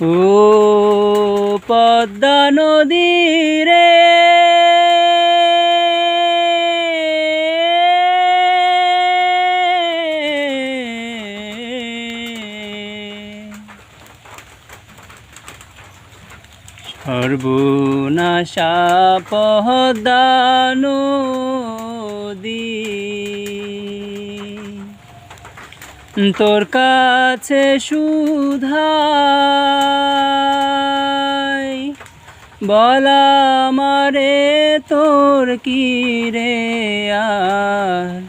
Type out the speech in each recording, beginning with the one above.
ও পদ্মা নদী রে। সর্বনাশা পদ্মা নদী তোর কাছে সুধাই। বলা মারে তোর কি রে আর?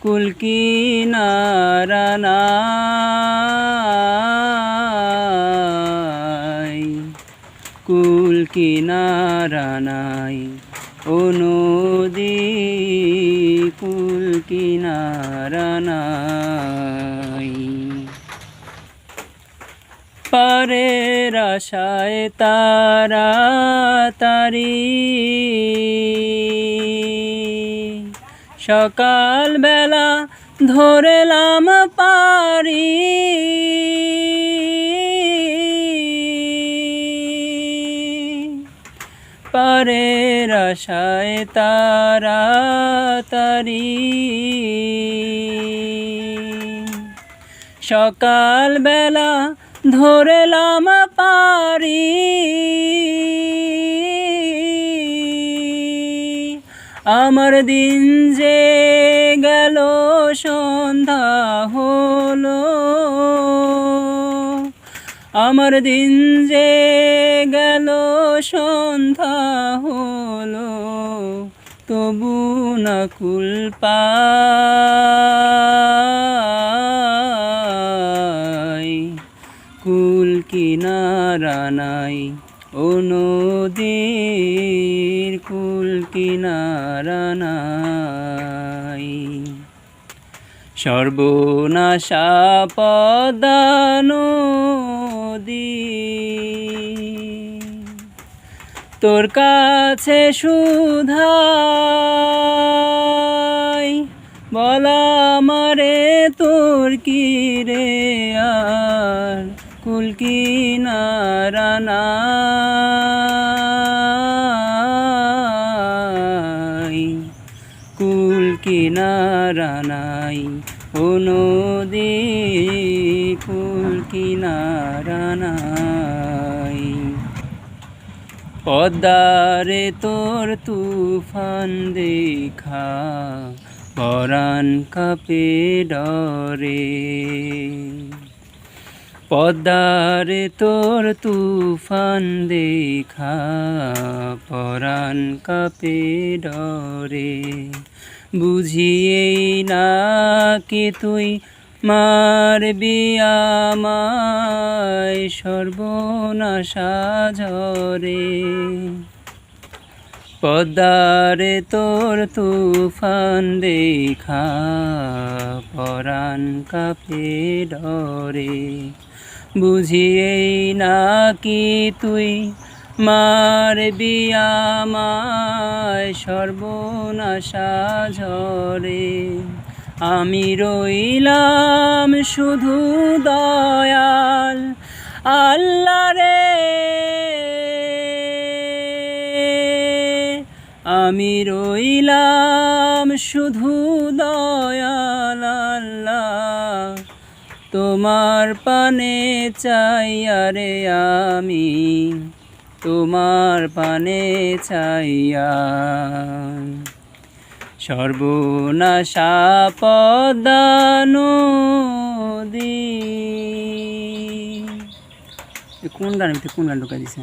কুলকি নারানাই কুল কিনারা নাই। ও কুল পারের আশায় তারা তারি। সকাল বেলা ধরলাম পারি। পারের আশায় তারা তারি। সকাল বেলা ধরলাম পারি। আমার দিন যে গেল, সন্ধ্যা হলো। আমার দিন যে গেল, সন্ধ্যা হলো। তবু না কুল পাই কিনারা নাই, ও নদীর কুল কিনারা নাই। সর্বনাশা পদ্মা নদী তোর কাছে সুধাই, বলা মারে তোর কি রে আর? কুল কিনারা নাই কুল কিনারা নাই ও নদী কুল কিনারা নাই পদ্মারে তোর তুফান দেখা পরাণ কাপে ডরে। পদ্মারে তোর তুফান দেখা, পরাণ কাপে ডরে। বুঝিয়েই না কি তুই মারবি আমায় সর্বনাশা ঝরে। পদ্মারে তোর তুফান দেখা, পরাণ কাপে ডরে। বুঝিয়েই না কি তুই মারবি আমায় সর্বনাশা ঝরে। আমি রইলাম শুধু দয়াল আল্লাহ রে আমি রইলাম শুধু দয়াল আল্লাহ। তোমার পানে চাই, আরে আমি তোমার পানে চাইয়া সর্বনাশা পদ্মা দি কোন গান কোন গান ঢুকাই দিছে?